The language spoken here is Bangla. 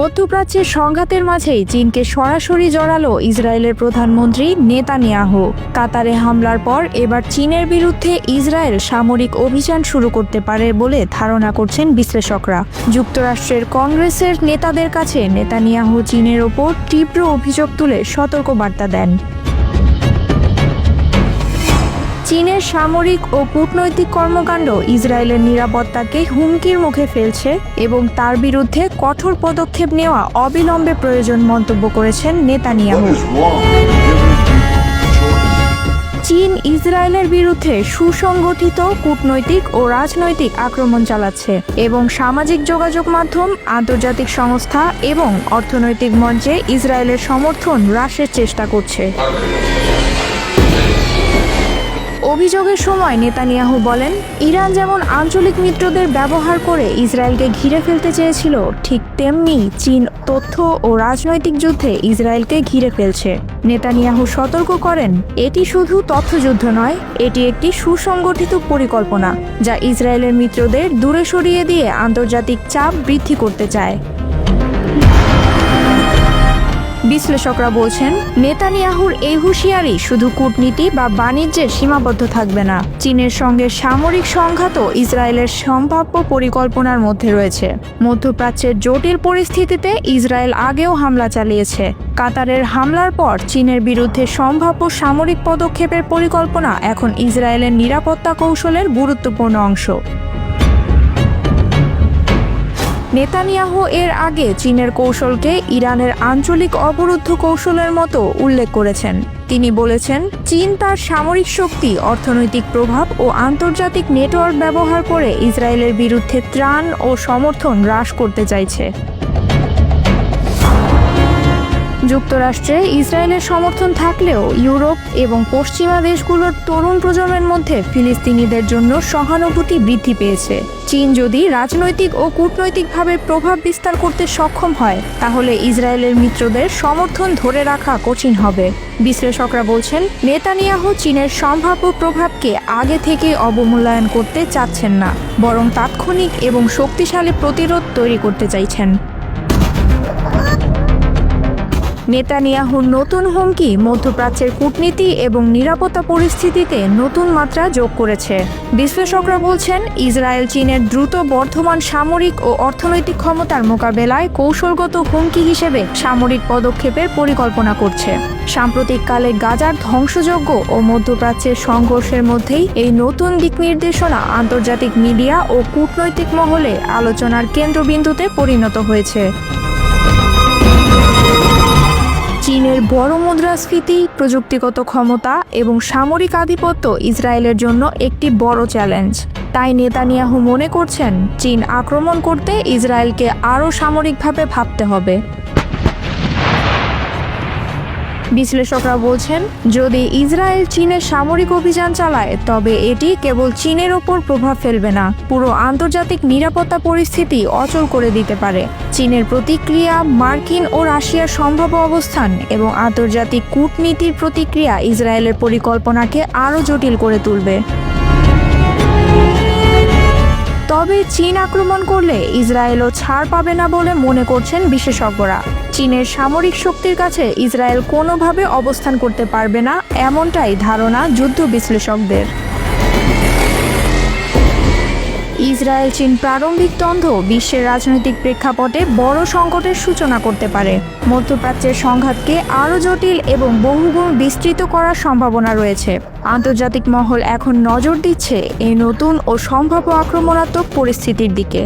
মধ্যপ্রাচ্যের সংঘাতের মাঝেই চীনকে সরাসরি জড়ালো ইসরায়েলের প্রধানমন্ত্রী নেতানিয়াহু। কাতারে হামলার পর এবার চীনের বিরুদ্ধে ইসরায়েল সামরিক অভিযান শুরু করতে পারে বলে ধারণা করছেন বিশ্লেষকরা। যুক্তরাষ্ট্রের কংগ্রেসের নেতাদের কাছে নেতানিয়াহু চীনের ওপর তীব্র অভিযোগ তুলে সতর্ক বার্তা দেন। চীনের সামরিক ও কূটনৈতিক কর্মকাণ্ড ইসরায়েলের নিরাপত্তাকে হুমকির মুখে ফেলছে এবং তার বিরুদ্ধে কঠোর পদক্ষেপ নেওয়া অবিলম্বে প্রয়োজন মন্তব্য করেছেন নেতানিয়াহু? চীন ইসরায়েলের বিরুদ্ধে সুসংগঠিত কূটনৈতিক ও রাজনৈতিক আক্রমণ চালাচ্ছে এবং সামাজিক যোগাযোগ মাধ্যম আন্তর্জাতিক সংস্থা এবং অর্থনৈতিক মঞ্চে ইসরায়েলের সমর্থন হ্রাসের চেষ্টা করছে অভিযোগের সময় নেতানিয়াহু বলেন, ইরান যেমন আঞ্চলিক মিত্রদের ব্যবহার করে ইসরায়েলকে ঘিরে ফেলতে চেয়েছিল, ঠিক তেমনি চীন তথ্য ও রাজনৈতিক যুদ্ধে ইসরায়েলকে ঘিরে ফেলছে। নেতানিয়াহু সতর্ক করেন, এটি শুধু তথ্যযুদ্ধ নয়, এটি একটি সুসংগঠিত পরিকল্পনা, যা ইসরায়েলের মিত্রদের দূরে সরিয়ে দিয়ে আন্তর্জাতিক চাপ বৃদ্ধি করতে চায়। বিশ্লেষকরা বলছেন, নেতানিয়াহুর এই হুঁশিয়ারি শুধু কূটনীতি বা বাণিজ্যের সীমাবদ্ধ থাকবে না, চীনের সঙ্গে সামরিক সংঘাতও ইসরায়েলের সম্ভাব্য পরিকল্পনার মধ্যে রয়েছে। মধ্যপ্রাচ্যের জটিল পরিস্থিতিতে ইসরায়েল আগেও হামলা চালিয়েছে। কাতারের হামলার পর চীনের বিরুদ্ধে সম্ভাব্য সামরিক পদক্ষেপের পরিকল্পনা এখন ইসরায়েলের নিরাপত্তা কৌশলের গুরুত্বপূর্ণ অংশ। নেতানিয়াহু এর আগে চীনের কৌশলকে ইরানের আঞ্চলিক অবরুদ্ধ কৌশলের মতো উল্লেখ করেছেন। তিনি বলেছেন, চীন তার সামরিক শক্তি, অর্থনৈতিক প্রভাব ও আন্তর্জাতিক নেটওয়ার্ক ব্যবহার করে ইসরায়েলের বিরুদ্ধে ত্রাণ ও সমর্থন হ্রাস করতে চাইছে। যুক্তরাষ্ট্রে ইসরায়েলের সমর্থন থাকলেও ইউরোপ এবং পশ্চিমা দেশগুলোর তরুণ প্রজন্মের মধ্যে ফিলিস্তিনিদের জন্য সহানুভূতি বৃদ্ধি পেয়েছে। চীন যদি রাজনৈতিক ও কূটনৈতিকভাবে প্রভাব বিস্তার করতে সক্ষম হয়, তাহলে ইসরায়েলের মিত্রদের সমর্থন ধরে রাখা কঠিন হবে। বিশ্লেষকরা বলছেন, নেতানিয়াহু চীনের সম্ভাব্য প্রভাবকে আগে থেকে অবমূল্যায়ন করতে চাচ্ছেন না, বরং তাৎক্ষণিক এবং শক্তিশালী প্রতিরোধ তৈরি করতে চাইছেন। নেতানিয়াহুর নতুন হুমকি মধ্যপ্রাচ্যের কূটনীতি এবং নিরাপত্তা পরিস্থিতিতে নতুন মাত্রা যোগ করেছে। বিশ্লেষকরা বলছেন, ইসরায়েল চীনের দ্রুত বর্ধমান সামরিক ও অর্থনৈতিক ক্ষমতার মোকাবেলায় কৌশলগত হুমকি হিসেবে সামরিক পদক্ষেপের পরিকল্পনা করছে। সাম্প্রতিককালে গাজার ধ্বংসযজ্ঞ ও মধ্যপ্রাচ্যের সংঘর্ষের মধ্যেই এই নতুন দিক নির্দেশনা আন্তর্জাতিক মিডিয়া ও কূটনৈতিক মহলে আলোচনার কেন্দ্রবিন্দুতে পরিণত হয়েছে। চীনের বড় মুদ্রাস্ফীতি, প্রযুক্তিগত ক্ষমতা এবং সামরিক আধিপত্য ইসরায়েলের জন্য একটি বড় চ্যালেঞ্জ। তাই নেতানিয়াহু মনে করছেন, চীন আক্রমণ করতে ইসরায়েলকে আরও সামরিকভাবে ভাবতে হবে। বিশ্লেষকরা বলছেন, যদি ইসরায়েল চীনের সামরিক অভিযান চালায়, তবে এটি কেবল চীনের ওপর প্রভাব ফেলবে না। পুরো আন্তর্জাতিক নিরাপত্তা পরিস্থিতি অচল করে দিতে পারে। চীনের প্রতিক্রিয়া মার্কিন ও রাশিয়ার সম্ভাব্য অবস্থান এবং আন্তর্জাতিক কূটনীতির প্রতিক্রিয়া ইসরায়েলের পরিকল্পনাকে আরও জটিল করে তুলবে। তবে চীন আক্রমণ করলে ইসরায়েলও ছাড় পাবে না বলে মনে করছেন বিশেষজ্ঞরা। চীনের সামরিক শক্তির কাছে ইসরায়েল কোনোভাবে অবস্থান করতে পারবে না, এমনটাই ধারণা যুদ্ধ বিশ্লেষকদের। ইসরায়েল, চীন প্রারম্ভিক দ্বন্দ্ব বিশ্বের রাজনৈতিক প্রেক্ষাপটে বড় সংকটের সূচনা করতে পারে। মধ্যপ্রাচ্যের সংঘাতকে আরও জটিল এবং বহুগুণ বিস্তৃত করার সম্ভাবনা রয়েছে। আন্তর্জাতিক মহল এখন নজর দিচ্ছে এই নতুন ও সম্ভাব্য আক্রমণাত্মক পরিস্থিতির দিকে।